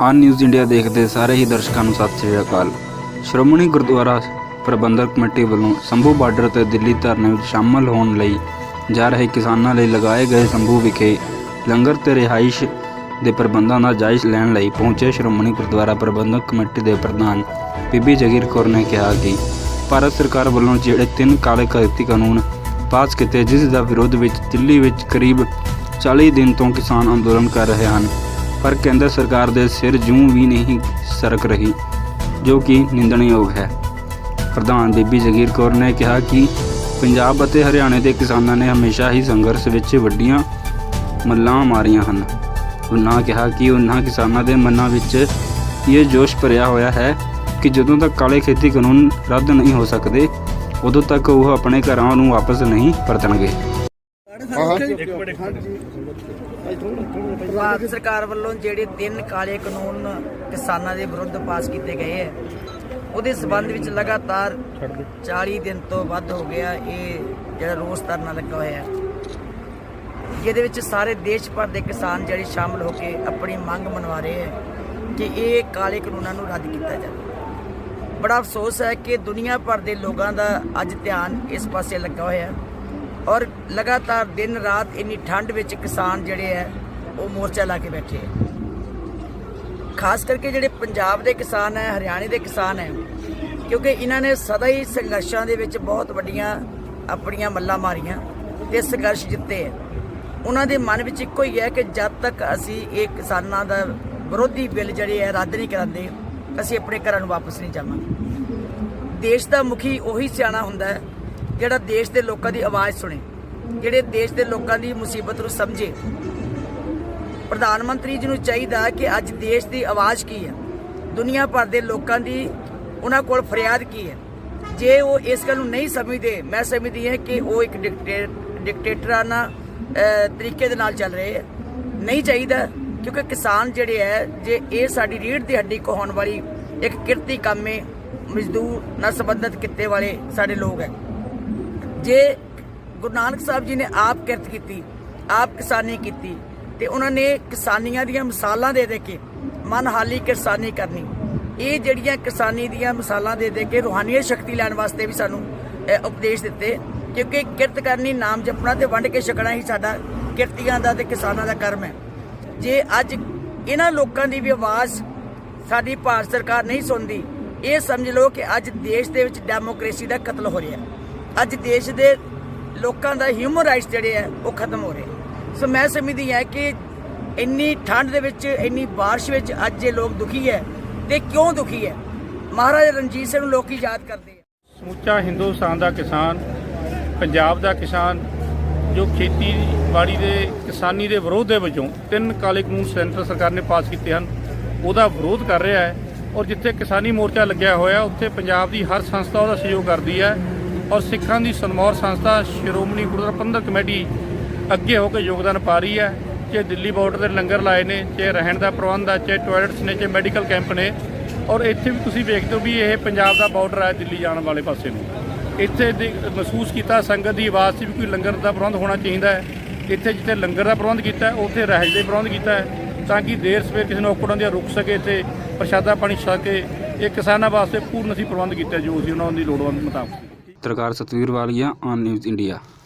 ਆਨ news India ਦੇਖਦੇ ਸਾਰੇ ਹੀ ਦਰਸ਼ਕਾਂ ਨੂੰ ਸਤਿ ਸ੍ਰੀ ਅਕਾਲ। ਸ਼੍ਰੋਮਣੀ ਗੁਰਦੁਆਰਾ ਪ੍ਰਬੰਧਕ ਕਮੇਟੀ ਵੱਲੋਂ ਸੰਭੂ ਬਾਰਡਰ ਤੇ ਦਿੱਲੀ ਧਰਨੇ ਵਿੱਚ ਸ਼ਾਮਲ ਹੋਣ ਲਈ ਜਾ ਰਹੇ ਕਿਸਾਨਾਂ ਲਈ ਲਗਾਏ ਗਏ ਸੰਭੂ ਵਿਖੇ ਲੰਗਰ ਤੇ ਰਿਹਾਇਸ਼ ਦੇ ਪ੍ਰਬੰਧਾਂ ਦਾ ਜਾਇਜ਼ਾ ਲੈਣ ਲਈ ਪਹੁੰਚੇ ਸ਼੍ਰੋਮਣੀ ਗੁਰਦੁਆਰਾ ਪ੍ਰਬੰਧਕ ਕਮੇਟੀ ਦੇ ਪ੍ਰਧਾਨ ਬੀਬੀ ਜਗੀਰ ਕੌਰ ਨੇ ਕਿਹਾ ਕਿ ਭਾਰਤ ਸਰਕਾਰ ਵੱਲੋਂ ਜਿਹੜੇ ਤਿੰਨ ਕਾਲੇ ਕਾਨੂੰਨੀ ਕਾਨੂੰਨ ਪਾਸ ਕੀਤੇ, ਜਿਸ ਦਾ ਵਿਰੋਧ ਵਿੱਚ ਦਿੱਲੀ ਵਿੱਚ ਕਰੀਬ 40 ਦਿਨ ਤੋਂ ਕਿਸਾਨ ਅੰਦੋਲਨ ਕਰ ਰਹੇ ਹਨ। ਪਰ ਕੇਂਦਰ ਸਰਕਾਰ ਦੇ ਸਿਰ ਜੂੰ ਵੀ ਨਹੀਂ ਸਰਕ ਰਹੀ, ਜੋ ਕਿ ਨਿੰਦਣਯੋਗ ਹੈ। ਪ੍ਰਧਾਨ ਬੀਬੀ ਜਗੀਰ ਕੌਰ ਨੇ ਕਿਹਾ ਕਿ ਪੰਜਾਬ ਅਤੇ ਹਰਿਆਣੇ ਦੇ ਕਿਸਾਨਾਂ ਨੇ ਹਮੇਸ਼ਾ ਹੀ ਸੰਘਰਸ਼ ਵਿੱਚ ਵੱਡੀਆਂ ਮੱਲਾਂ ਮਾਰੀਆਂ ਹਨ। ਉਹਨਾਂ ਕਿਹਾ ਕਿ ਉਹਨਾਂ ਕਿਸਾਨਾਂ ਦੇ ਮਨਾਂ ਵਿੱਚ ਇਹ ਜੋਸ਼ ਭਰਿਆ ਹੋਇਆ ਹੈ ਕਿ ਜਦੋਂ ਤੱਕ ਕਾਲੇ ਖੇਤੀ ਕਾਨੂੰਨ ਰੱਦ ਨਹੀਂ ਹੋ ਸਕਦੇ, ਉਦੋਂ ਤੱਕ ਉਹ ਆਪਣੇ ਘਰਾਂ ਨੂੰ ਵਾਪਸ ਨਹੀਂ ਪਰਤਣਗੇ। ਭਾਰਤ ਸਰਕਾਰ ਵੱਲੋਂ ਜਿਹੜੇ ਤਿੰਨ ਕਾਲੇ ਕਾਨੂੰਨ ਕਿਸਾਨਾਂ ਦੇ ਵਿਰੁੱਧ ਪਾਸ ਕੀਤੇ ਗਏ ਹੈ ਉਹਦੇ ਸਬੰਧ ਵਿੱਚ ਲਗਾਤਾਰ 40 ਦਿਨ ਤੋਂ ਵੱਧ ਹੋ ਗਿਆ ਇਹ ਜਿਹੜਾ ਰੋਸ ਧਰਨਾ ਲੱਗਾ ਹੋਇਆ ਹੈ। ਜਿਹਦੇ ਵਿੱਚ ਸਾਰੇ ਦੇਸ਼ ਭਰ ਦੇ ਕਿਸਾਨ ਜਿਹੜੇ ਸ਼ਾਮਲ ਹੋ ਕੇ ਆਪਣੀ ਮੰਗ ਮਨਵਾ ਰਹੇ ਹੈ ਕਿ ਇਹ ਕਾਲੇ ਕਾਨੂੰਨਾਂ ਨੂੰ ਰੱਦ ਕੀਤਾ ਜਾਵੇ। ਬੜਾ ਅਫਸੋਸ ਹੈ ਕਿ ਦੁਨੀਆ ਭਰ ਦੇ ਲੋਕਾਂ ਦਾ ਅੱਜ ਧਿਆਨ ਇਸ ਪਾਸੇ ਲੱਗਾ ਹੋਇਆ ਹੈ। ਔਰ ਲਗਾਤਾਰ ਦਿਨ ਰਾਤ ਇੰਨੀ ਠੰਡ ਵਿੱਚ ਕਿਸਾਨ ਜਿਹੜੇ ਹੈ, ਉਹ ਮੋਰਚਾ ਲਾ ਕੇ ਬੈਠੇ ਹੈ। ਖਾਸ ਕਰਕੇ ਜਿਹੜੇ ਪੰਜਾਬ ਦੇ ਕਿਸਾਨ ਹੈ, ਹਰਿਆਣੇ ਦੇ ਕਿਸਾਨ ਹੈ, ਕਿਉਂਕਿ ਇਹਨਾਂ ਨੇ ਸਦਾ ਹੀ ਸੰਘਰਸ਼ਾਂ ਦੇ ਵਿੱਚ ਬਹੁਤ ਵੱਡੀਆਂ ਆਪਣੀਆਂ ਮੱਲਾਂ ਮਾਰੀਆਂ ਤੇ ਸੰਘਰਸ਼ ਜਿੱਤੇ ਹੈ। ਉਹਨਾਂ ਦੇ ਮਨ ਵਿੱਚ ਇੱਕੋ ਹੀ ਹੈ ਕਿ ਜਦ ਤੱਕ ਅਸੀਂ ਇਹ ਕਿਸਾਨਾਂ ਦਾ ਵਿਰੋਧੀ ਬਿੱਲ ਜਿਹੜੇ ਹੈ, ਰੱਦ ਨਹੀਂ ਕਰਾਂਦੇ ਅਸੀਂ ਆਪਣੇ ਘਰਾਂ ਨੂੰ ਵਾਪਸ ਨਹੀਂ ਜਾਵਾਂਗੇ। ਦੇਸ਼ ਦਾ ਮੁਖੀ ਉਹੀ ਸਿਆਣਾ ਹੁੰਦਾ ਹੈ ਜਿਹੜਾ ਦੇਸ਼ ਦੇ ਲੋਕਾਂ ਦੀ ਆਵਾਜ਼ ਸੁਣੇ, ਜਿਹੜੇ ਦੇਸ਼ ਦੇ ਲੋਕਾਂ ਦੀ ਮੁਸੀਬਤ ਨੂੰ ਸਮਝੇ। ਪ੍ਰਧਾਨ ਮੰਤਰੀ ਜੀ ਨੂੰ ਚਾਹੀਦਾ ਕਿ ਅੱਜ ਦੇਸ਼ ਦੀ ਆਵਾਜ਼ ਕੀ ਹੈ? ਦੁਨੀਆ ਭਰ ਦੇ ਲੋਕਾਂ ਦੀ ਉਹਨਾਂ ਕੋਲ ਫਰਿਆਦ ਕੀ ਹੈ? ਜੇ ਉਹ ਇਸ ਗੱਲ ਨੂੰ ਨਹੀਂ ਸਮਝਦੇ, ਮੈਂ ਸਮਝਦੀ ਹਾਂ ਕਿ ਉਹ ਇੱਕ ਡਿਕਟੇ- ਡਿਕਟੇਟਰਾਨਾ ਤਰੀਕੇ ਦੇ ਨਾਲ ਚੱਲ ਰਹੇ ਹੈ। ਨਹੀਂ ਚਾਹੀਦਾ, ਕਿਉਂਕਿ ਕਿਸਾਨ ਜਿਹੜੇ ਹੈ, ਜੇ ਇਹ ਸਾਡੀ ਰੀੜ ਦੀ ਹੱਡੀ ਕੋ ਹੋਣ ਵਾਲੀ ਇੱਕ ਕਿਰਤੀ ਕਾਮੇ ਮਜ਼ਦੂਰ ਨਾਲ ਸੰਬੰਧਿਤ ਕਿੱਤੇ ਵਾਲੇ ਸਾਡੇ ਲੋਕ ਹੈ। ਜੇ ਗੁਰੂ ਨਾਨਕ ਸਾਹਿਬ ਜੀ ਨੇ ਆਪ ਕਿਰਤ ਕੀਤੀ, ਆਪ ਕਿਸਾਨੀ ਕੀਤੀ ਤੇ ਉਹਨਾਂ ਨੇ ਕਿਸਾਨੀਆਂ ਦੀਆਂ ਮਿਸਾਲਾਂ ਦੇ ਦੇ ਕੇ ਮਨਹਾਲੀ ਕਿਸਾਨੀ ਕਰਨੀ। ਇਹ ਜਿਹੜੀਆਂ ਕਿਸਾਨੀ ਦੀਆਂ ਮਿਸਾਲਾਂ ਦੇ ਦੇ ਕੇ ਰੂਹਾਨੀਅਤ ਸ਼ਕਤੀ ਲੈਣ ਵਾਸਤੇ ਵੀ ਸਾਨੂੰ ਉਪਦੇਸ਼ ਦਿੱਤੇ, ਕਿਉਂਕਿ ਕਿਰਤ ਕਰਨੀ ਨਾਮ ਜਪਣਾ ਤੇ ਵੰਡ ਕੇ ਛਕਣਾ ਹੀ ਸਾਡਾ ਕਿਰਤੀਆਂ ਦਾ ਤੇ ਕਿਸਾਨਾਂ ਦਾ ਕਰਮ ਹੈ। ਜੇ ਅੱਜ ਇਹਨਾਂ ਲੋਕਾਂ ਦੀ ਵੀ ਆਵਾਜ਼ ਸਾਡੀ ਭਾਰਤ ਸਰਕਾਰ ਨਹੀਂ ਸੁਣਦੀ, ਇਹ ਸਮਝ ਲਓ ਕਿ ਅੱਜ ਦੇਸ਼ ਦੇ ਵਿੱਚ ਡੈਮੋਕ੍ਰੇਸੀ ਦਾ ਕਤਲ ਹੋ ਰਿਹਾ ਅੱਜ ਦੇਸ਼ ਦੇ ਲੋਕਾਂ ਦਾ ਹਿਊਮਨ ਰਾਈਟਸ ਜਿਹੜੇ ਆ, ਉਹ ਖਤਮ ਹੋ ਰਹੇ। ਸੋ ਮੈਂ ਸਮਝਦੀ ਹਾਂ ਕਿ ਇੰਨੀ ਠੰਡ ਦੇ ਵਿੱਚ, ਇੰਨੀ ਬਾਰਿਸ਼ ਵਿੱਚ ਅੱਜ ਇਹ ਲੋਕ ਦੁਖੀ ਹੈ ਤੇ ਕਿਉਂ ਦੁਖੀ ਹੈ? ਮਹਾਰਾਜਾ ਰਣਜੀਤ ਸਿੰਘ ਨੂੰ ਲੋਕੀ ਯਾਦ ਕਰਦੇ ਆ। ਸਮੁੱਚਾ ਹਿੰਦੁਸਤਾਨ ਦਾ ਕਿਸਾਨ, ਪੰਜਾਬ ਦਾ ਕਿਸਾਨ, ਜੋ ਖੇਤੀਬਾੜੀ ਦੇ, ਕਿਸਾਨੀ ਦੇ ਵਿਰੋਧ ਦੇ ਵਜੋਂ ਤਿੰਨ ਕਾਲੇ ਕਾਨੂੰਨ ਸੈਂਟਰ ਸਰਕਾਰ ਨੇ ਪਾਸ ਕੀਤੇ ਹਨ, ਉਹਦਾ ਵਿਰੋਧ ਕਰ ਰਿਹਾ ਹੈ। ਔਰ ਜਿੱਥੇ ਕਿਸਾਨੀ ਮੋਰਚਾ ਲੱਗਿਆ ਹੋਇਆ, ਉੱਥੇ ਪੰਜਾਬ ਦੀ ਹਰ ਸੰਸਥਾ ਉਹਦਾ ਸਹਿਯੋਗ ਕਰਦੀ ਹੈ। ਔਰ ਸਿੱਖਾਂ ਦੀ ਸਨਮੌਰ ਸੰਸਥਾ ਸ਼੍ਰੋਮਣੀ ਗੁਰਦੁਆਰਾ ਪ੍ਰਬੰਧਕ ਕਮੇਟੀ ਅੱਗੇ ਹੋ ਕੇ ਯੋਗਦਾਨ ਪਾ ਰਹੀ ਹੈ। ਚਾਹੇ ਦਿੱਲੀ ਬਾਰਡਰ ਤੇ ਲੰਗਰ ਲਾਏ ਨੇ ਚਾਹੇ ਰਹਿਣ ਦਾ ਪ੍ਰਬੰਧ ਹੈ ਚਾਹੇ ਟਾਇਲਟਸ ਨੇ ਚਾਹੇ ਮੈਡੀਕਲ ਕੈਂਪ ਨੇ, ਔਰ ਇੱਥੇ ਵੀ ਤੁਸੀਂ ਵੇਖਦੇ ਹੋ ਵੀ ਇਹ ਪੰਜਾਬ ਦਾ ਬਾਰਡਰ ਹੈ ਦਿੱਲੀ ਜਾਣ ਵਾਲੇ ਪਾਸੇ ਨੂੰ। ਇੱਥੇ ਦੇ- ਮਹਿਸੂਸ ਕੀਤਾ ਸੰਗਤ ਦੀ ਆਵਾਜ਼ ਸੀ ਵੀ ਕੋਈ ਲੰਗਰ ਦਾ ਪ੍ਰਬੰਧ ਹੋਣਾ ਚਾਹੀਦਾ ਹੈ। ਇੱਥੇ ਜਿੱਥੇ ਲੰਗਰ ਦਾ ਪ੍ਰਬੰਧ ਕੀਤਾ ਉੱਥੇ ਰਹਿਜ ਦੇ ਪ੍ਰਬੰਧ ਕੀਤਾ ਹੈ, ਤਾਂ ਕਿ ਦੇਰ ਸਵੇਰ ਕਿਸੇ ਨੂੰ ਔਕੜਾਂ ਦੀਆਂ ਰੁਕ ਸਕੇ ਇੱਥੇ ਪ੍ਰਸ਼ਾਦਾ ਪਾਣੀ ਛਕ ਕੇ, ਇਹ ਕਿਸਾਨਾਂ ਵਾਸਤੇ ਪੂਰਨ ਅਸੀਂ ਪ੍ਰਬੰਧ ਕੀਤਾ ਜੋ ਸੀ ਉਹਨਾਂ ਦੀ ਲੋੜਵੰਦ ਮੁਤਾਬਕ। ਪੱਤਰਕਾਰ Satveer Walia On News India.